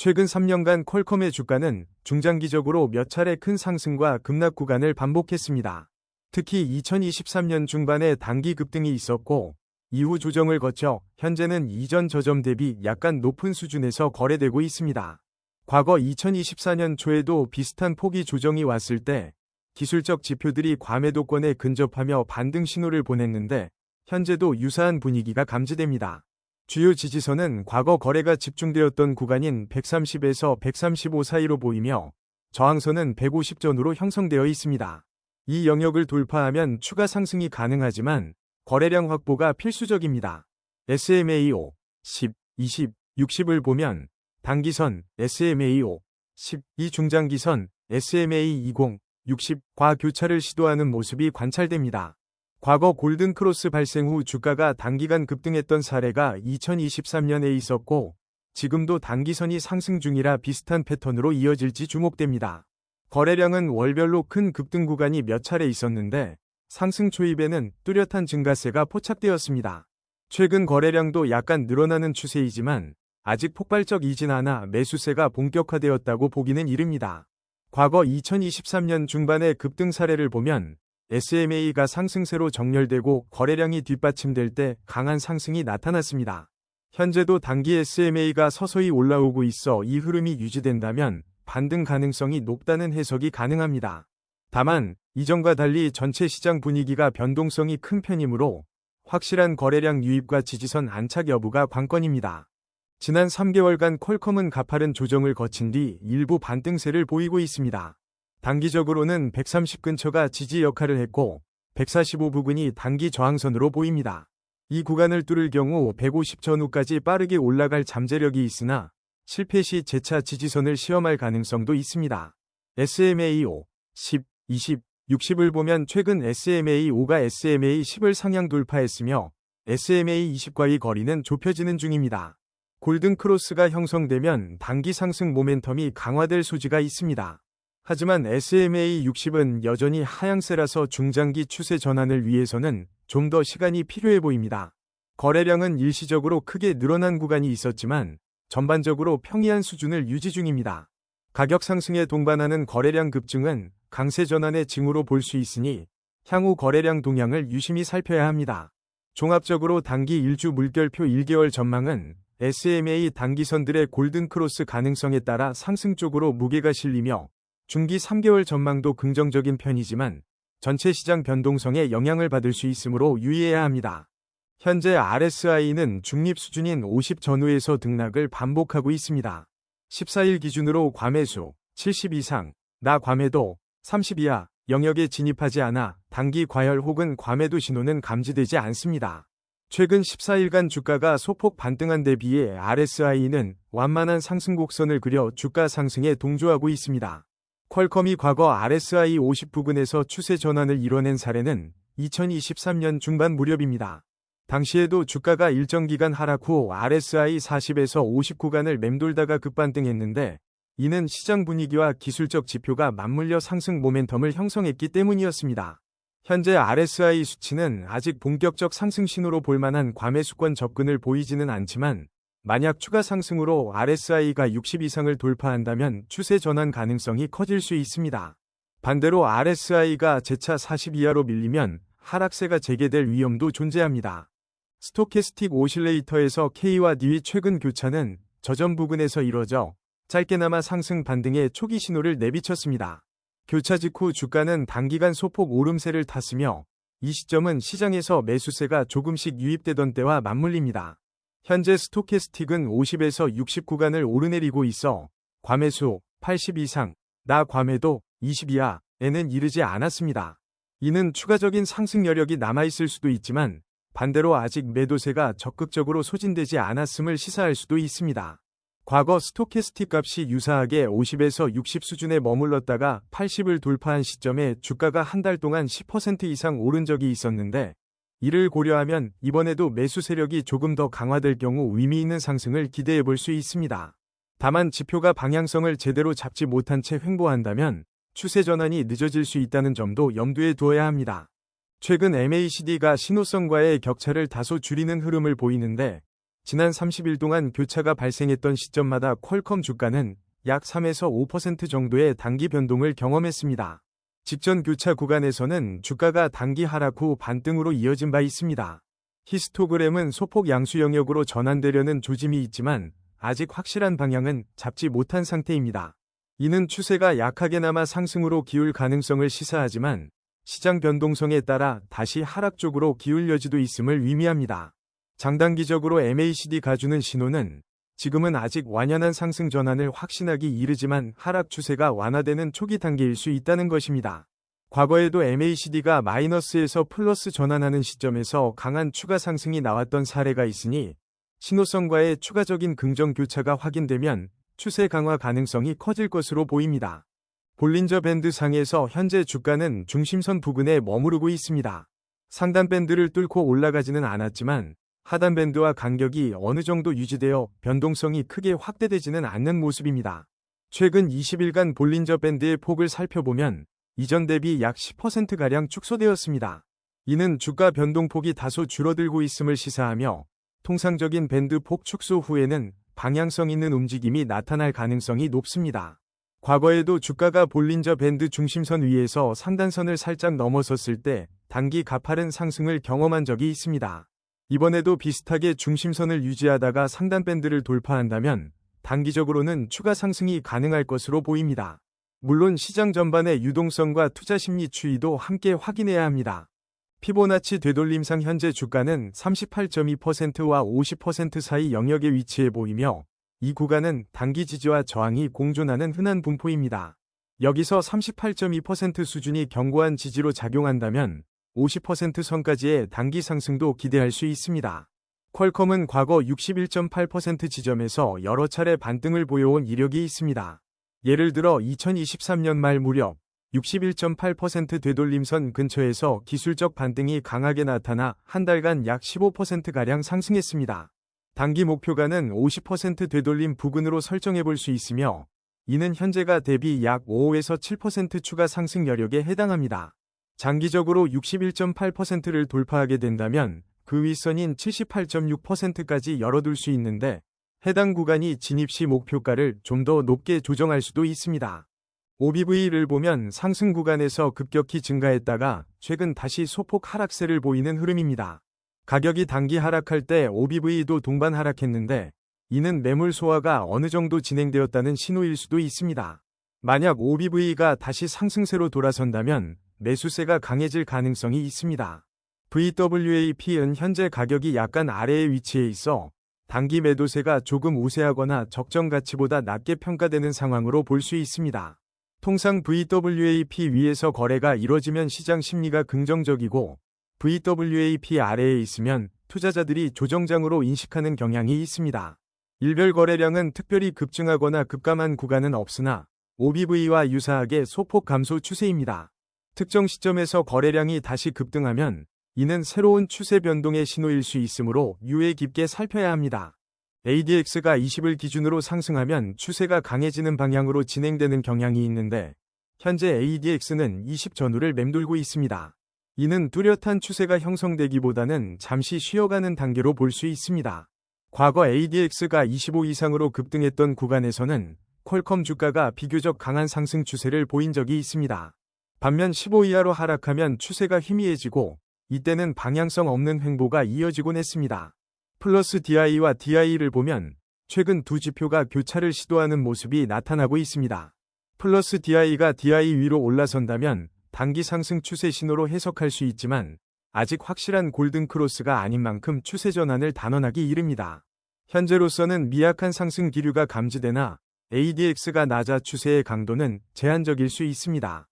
최근 3년간 퀄컴의 주가는 중장기적으로 몇 차례 큰 상승과 급락 구간을 반복했습니다. 특히 2023년 중반에 단기 급등이 있었고 이후 조정을 거쳐 현재는 이전 저점 대비 약간 높은 수준에서 거래되고 있습니다. 과거 2024년 초에도 비슷한 폭이 조정이 왔을 때 기술적 지표들이 과매도권에 근접하며 반등 신호를 보냈는데 현재도 유사한 분위기가 감지됩니다. 주요 지지선은 과거 거래가 집중되었던 구간인 130에서 135 사이로 보이며 저항선은 150전으로 형성되어 있습니다. 이 영역을 돌파하면 추가 상승이 가능하지만 거래량 확보가 필수적입니다. SMA5, 10, 20, 60을 보면 단기선 SMA5, 10, 이 중장기선 SMA20, 60과 교차를 시도하는 모습이 관찰됩니다. 과거 골든크로스 발생 후 주가가 단기간 급등했던 사례가 2023년에 있었고 지금도 단기선이 상승 중이라 비슷한 패턴으로 이어질지 주목됩니다. 거래량은 월별로 큰 급등 구간이 몇 차례 있었는데 상승 초입에는 뚜렷한 증가세가 포착되었습니다. 최근 거래량도 약간 늘어나는 추세이지만 아직 폭발적 이진 않아 매수세가 본격화되었다고 보기는 이릅니다. 과거 2023년 중반의 급등 사례를 보면 SMA가 상승세로 정렬되고 거래량이 뒷받침될 때 강한 상승이 나타났습니다. 현재도 단기 SMA가 서서히 올라오고 있어 이 흐름이 유지된다면 반등 가능성이 높다는 해석이 가능합니다. 다만 이전과 달리 전체 시장 분위기가 변동성이 큰 편이므로 확실한 거래량 유입과 지지선 안착 여부가 관건입니다. 지난 3개월간 퀄컴은 가파른 조정을 거친 뒤 일부 반등세를 보이고 있습니다. 단기적으로는 130 근처가 지지 역할을 했고 145 부근이 단기 저항선으로 보입니다. 이 구간을 뚫을 경우 150 전후까지 빠르게 올라갈 잠재력이 있으나 실패 시 재차 지지선을 시험할 가능성도 있습니다. SMA5, 10, 20, 60을 보면 최근 SMA5가 SMA10을 상향 돌파했으며 SMA20과의 거리는 좁혀지는 중입니다. 골든 크로스가 형성되면 단기 상승 모멘텀이 강화될 소지가 있습니다. 하지만 SMA 60은 여전히 하향세라서 중장기 추세 전환을 위해서는 좀 더 시간이 필요해 보입니다. 거래량은 일시적으로 크게 늘어난 구간이 있었지만 전반적으로 평이한 수준을 유지 중입니다. 가격 상승에 동반하는 거래량 급증은 강세 전환의 징후로 볼 수 있으니 향후 거래량 동향을 유심히 살펴야 합니다. 종합적으로 단기 일주 물결표 1개월 전망은 SMA 단기선들의 골든크로스 가능성에 따라 상승 쪽으로 무게가 실리며 중기 3개월 전망도 긍정적인 편이지만 전체 시장 변동성에 영향을 받을 수 있으므로 유의해야 합니다. 현재 RSI는 중립 수준인 50 전후에서 등락을 반복하고 있습니다. 14일 기준으로 과매수 70 이상, 나 과매도 30 이하 영역에 진입하지 않아 단기 과열 혹은 과매도 신호는 감지되지 않습니다. 최근 14일간 주가가 소폭 반등한 데 비해 RSI는 완만한 상승 곡선을 그려 주가 상승에 동조하고 있습니다. 퀄컴이 과거 RSI 50 부근에서 추세 전환을 이뤄낸 사례는 2023년 중반 무렵입니다. 당시에도 주가가 일정 기간 하락 후 RSI 40에서 50 구간을 맴돌다가 급반등했는데 이는 시장 분위기와 기술적 지표가 맞물려 상승 모멘텀을 형성했기 때문이었습니다. 현재 RSI 수치는 아직 본격적 상승 신호로 볼 만한 과매수권 접근을 보이지는 않지만 만약 추가 상승으로 RSI가 60 이상을 돌파한다면 추세 전환 가능성이 커질 수 있습니다. 반대로 RSI가 재차 40 이하로 밀리면 하락세가 재개될 위험도 존재합니다. 스토캐스틱 오실레이터에서 K와 D의 최근 교차는 저점 부근에서 이뤄져 짧게나마 상승 반등의 초기 신호를 내비쳤습니다. 교차 직후 주가는 단기간 소폭 오름세를 탔으며 이 시점은 시장에서 매수세가 조금씩 유입되던 때와 맞물립니다. 현재 스토캐스틱은 50에서 60 구간을 오르내리고 있어 과매수 80 이상, 나 과매도 20 이하에는 이르지 않았습니다. 이는 추가적인 상승 여력이 남아있을 수도 있지만 반대로 아직 매도세가 적극적으로 소진되지 않았음을 시사할 수도 있습니다. 과거 스토캐스틱 값이 유사하게 50에서 60 수준에 머물렀다가 80을 돌파한 시점에 주가가 한 달 동안 10% 이상 오른 적이 있었는데 이를 고려하면 이번에도 매수 세력이 조금 더 강화될 경우 의미 있는 상승을 기대해 볼 수 있습니다. 다만 지표가 방향성을 제대로 잡지 못한 채 횡보한다면 추세 전환이 늦어질 수 있다는 점도 염두에 두어야 합니다. 최근 MACD가 신호성과의 격차를 다소 줄이는 흐름을 보이는데 지난 30일 동안 교차가 발생했던 시점마다 퀄컴 주가는 약 3에서 5% 정도의 단기 변동을 경험했습니다. 직전 교차 구간에서는 주가가 단기 하락 후 반등으로 이어진 바 있습니다. 히스토그램은 소폭 양수 영역으로 전환되려는 조짐이 있지만 아직 확실한 방향은 잡지 못한 상태입니다. 이는 추세가 약하게나마 상승으로 기울 가능성을 시사하지만 시장 변동성에 따라 다시 하락 쪽으로 기울 여지도 있음을 의미합니다. 장단기적으로 MACD 가주는 신호는 지금은 아직 완연한 상승 전환을 확신하기 이르지만 하락 추세가 완화되는 초기 단계일 수 있다는 것입니다. 과거에도 MACD가 마이너스에서 플러스 전환하는 시점에서 강한 추가 상승이 나왔던 사례가 있으니 신호성과의 추가적인 긍정 교차가 확인되면 추세 강화 가능성이 커질 것으로 보입니다. 볼린저 밴드 상에서 현재 주가는 중심선 부근에 머무르고 있습니다. 상단 밴드를 뚫고 올라가지는 않았지만 하단 밴드와 간격이 어느 정도 유지되어 변동성이 크게 확대되지는 않는 모습입니다. 최근 20일간 볼린저 밴드의 폭을 살펴보면 이전 대비 약 10%가량 축소되었습니다. 이는 주가 변동폭이 다소 줄어들고 있음을 시사하며 통상적인 밴드 폭 축소 후에는 방향성 있는 움직임이 나타날 가능성이 높습니다. 과거에도 주가가 볼린저 밴드 중심선 위에서 상단선을 살짝 넘어섰을 때 단기 가파른 상승을 경험한 적이 있습니다. 이번에도 비슷하게 중심선을 유지하다가 상단 밴드를 돌파한다면 단기적으로는 추가 상승이 가능할 것으로 보입니다. 물론 시장 전반의 유동성과 투자 심리 추이도 함께 확인해야 합니다. 피보나치 되돌림상 현재 주가는 38.2%와 50% 사이 영역에 위치해 보이며 이 구간은 단기 지지와 저항이 공존하는 흔한 분포입니다. 여기서 38.2% 수준이 견고한 지지로 작용한다면 50% 선까지의 단기 상승도 기대할 수 있습니다. 퀄컴은 과거 61.8% 지점에서 여러 차례 반등을 보여온 이력이 있습니다. 예를 들어 2023년 말 무렵 61.8% 되돌림선 근처에서 기술적 반등이 강하게 나타나 한 달간 약 15%가량 상승했습니다. 단기 목표가는 50% 되돌림 부근으로 설정해 볼 수 있으며 이는 현재가 대비 약 5에서 7% 추가 상승 여력에 해당합니다. 장기적으로 61.8%를 돌파하게 된다면 그 윗선인 78.6%까지 열어둘 수 있는데 해당 구간이 진입 시 목표가를 좀 더 높게 조정할 수도 있습니다. OBV를 보면 상승 구간에서 급격히 증가했다가 최근 다시 소폭 하락세를 보이는 흐름입니다. 가격이 단기 하락할 때 OBV도 동반 하락했는데 이는 매물 소화가 어느 정도 진행되었다는 신호일 수도 있습니다. 만약 OBV가 다시 상승세로 돌아선다면 매수세가 강해질 가능성이 있습니다. VWAP은 현재 가격이 약간 아래에 위치해 있어 단기 매도세가 조금 우세하거나 적정 가치보다 낮게 평가되는 상황으로 볼 수 있습니다. 통상 VWAP 위에서 거래가 이뤄지면 시장 심리가 긍정적이고 VWAP 아래에 있으면 투자자들이 조정장으로 인식하는 경향이 있습니다. 일별 거래량은 특별히 급증하거나 급감한 구간은 없으나 OBV와 유사하게 소폭 감소 추세입니다. 특정 시점에서 거래량이 다시 급등하면 이는 새로운 추세 변동의 신호일 수 있으므로 유의 깊게 살펴야 합니다. ADX가 20을 기준으로 상승하면 추세가 강해지는 방향으로 진행되는 경향이 있는데 현재 ADX는 20 전후를 맴돌고 있습니다. 이는 뚜렷한 추세가 형성되기보다는 잠시 쉬어가는 단계로 볼 수 있습니다. 과거 ADX가 25 이상으로 급등했던 구간에서는 퀄컴 주가가 비교적 강한 상승 추세를 보인 적이 있습니다. 반면 15 이하로 하락하면 추세가 희미해지고 이때는 방향성 없는 횡보가 이어지곤 했습니다. 플러스 DI와 DI를 보면 최근 두 지표가 교차를 시도하는 모습이 나타나고 있습니다. 플러스 DI가 DI 위로 올라선다면 단기 상승 추세 신호로 해석할 수 있지만 아직 확실한 골든 크로스가 아닌 만큼 추세 전환을 단언하기 이릅니다. 현재로서는 미약한 상승 기류가 감지되나 ADX가 낮아 추세의 강도는 제한적일 수 있습니다.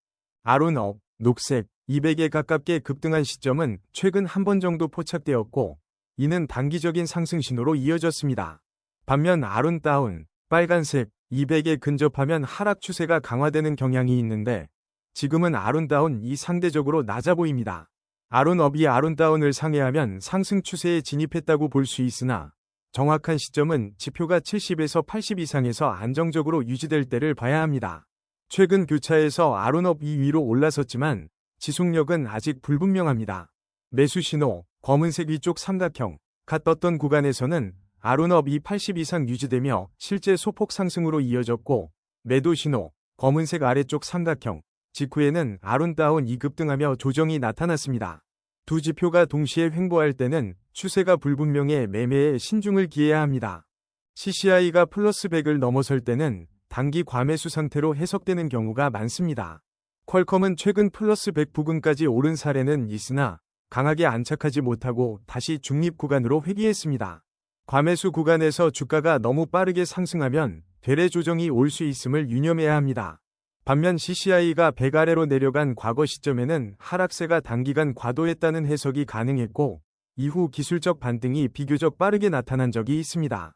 아론업, 녹색, 200에 가깝게 급등한 시점은 최근 한 번 정도 포착되었고 이는 단기적인 상승 신호로 이어졌습니다. 반면 아론 다운, 빨간색, 200에 근접하면 하락 추세가 강화되는 경향이 있는데 지금은 아론 다운이 상대적으로 낮아 보입니다. 아론 업이 아론 다운을 상회하면 상승 추세에 진입했다고 볼 수 있으나 정확한 시점은 지표가 70에서 80 이상에서 안정적으로 유지될 때를 봐야 합니다. 최근 교차에서 아론업 2위로 올라섰지만 지속력은 아직 불분명합니다. 매수 신호, 검은색 위쪽 삼각형, 갓 떴던 구간에서는 아론업이 80 이상 유지되며 실제 소폭 상승으로 이어졌고 매도 신호, 검은색 아래쪽 삼각형, 직후에는 아론다운 2급 등하며 조정이 나타났습니다. 두 지표가 동시에 횡보할 때는 추세가 불분명해 매매에 신중을 기해야 합니다. CCI가 플러스 100을 넘어설 때는 단기 과매수 상태로 해석되는 경우가 많습니다. 퀄컴은 최근 플러스 100 부근까지 오른 사례는 있으나 강하게 안착하지 못하고 다시 중립 구간으로 회귀했습니다. 과매수 구간에서 주가가 너무 빠르게 상승하면 되레 조정이 올 수 있음을 유념해야 합니다. 반면 CCI가 100 아래로 내려간 과거 시점에는 하락세가 단기간 과도했다는 해석이 가능했고 이후 기술적 반등이 비교적 빠르게 나타난 적이 있습니다.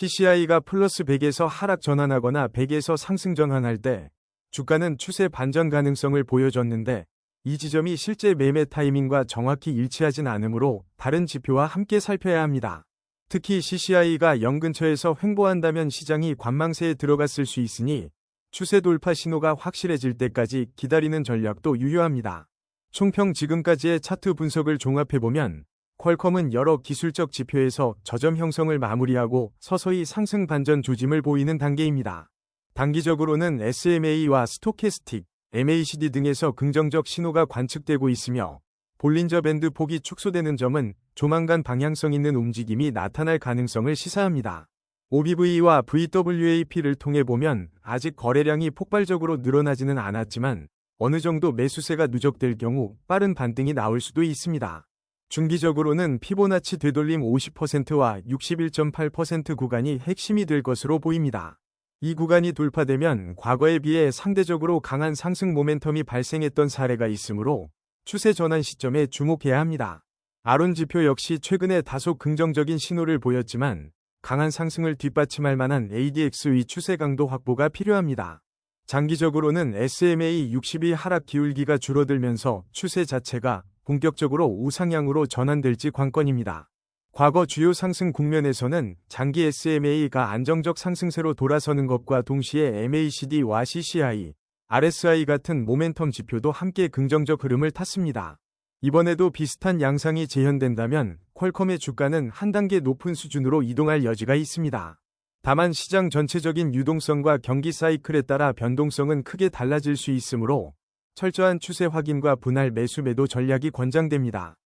CCI가 플러스 100에서 하락 전환하거나 100에서 상승 전환할 때 주가는 추세 반전 가능성을 보여줬는데 이 지점이 실제 매매 타이밍과 정확히 일치하진 않으므로 다른 지표와 함께 살펴야 합니다. 특히 CCI가 0 근처에서 횡보한다면 시장이 관망세에 들어갔을 수 있으니 추세 돌파 신호가 확실해질 때까지 기다리는 전략도 유효합니다. 총평 지금까지의 차트 분석을 종합해보면 퀄컴은 여러 기술적 지표에서 저점 형성을 마무리하고 서서히 상승 반전 조짐을 보이는 단계입니다. 단기적으로는 SMA와 스토캐스틱, MACD 등에서 긍정적 신호가 관측되고 있으며 볼린저 밴드 폭이 축소되는 점은 조만간 방향성 있는 움직임이 나타날 가능성을 시사합니다. OBV와 VWAP를 통해 보면 아직 거래량이 폭발적으로 늘어나지는 않았지만 어느 정도 매수세가 누적될 경우 빠른 반등이 나올 수도 있습니다. 중기적으로는 피보나치 되돌림 50%와 61.8% 구간이 핵심이 될 것으로 보입니다. 이 구간이 돌파되면 과거에 비해 상대적으로 강한 상승 모멘텀이 발생했던 사례가 있으므로 추세 전환 시점에 주목해야 합니다. 아론 지표 역시 최근에 다소 긍정적인 신호를 보였지만 강한 상승을 뒷받침할 만한 ADX의 추세 강도 확보가 필요합니다. 장기적으로는 SMA 60이 하락 기울기가 줄어들면서 추세 자체가 본격적으로 우상향으로 전환될지 관건입니다. 과거 주요 상승 국면에서는 장기 SMA가 안정적 상승세로 돌아서는 것과 동시에 MACD와 CCI, RSI 같은 모멘텀 지표도 함께 긍정적 흐름을 탔습니다. 이번에도 비슷한 양상이 재현된다면 퀄컴의 주가는 한 단계 높은 수준으로 이동할 여지가 있습니다. 다만 시장 전체적인 유동성과 경기 사이클에 따라 변동성은 크게 달라질 수 있으므로 철저한 추세 확인과 분할 매수 매도 전략이 권장됩니다.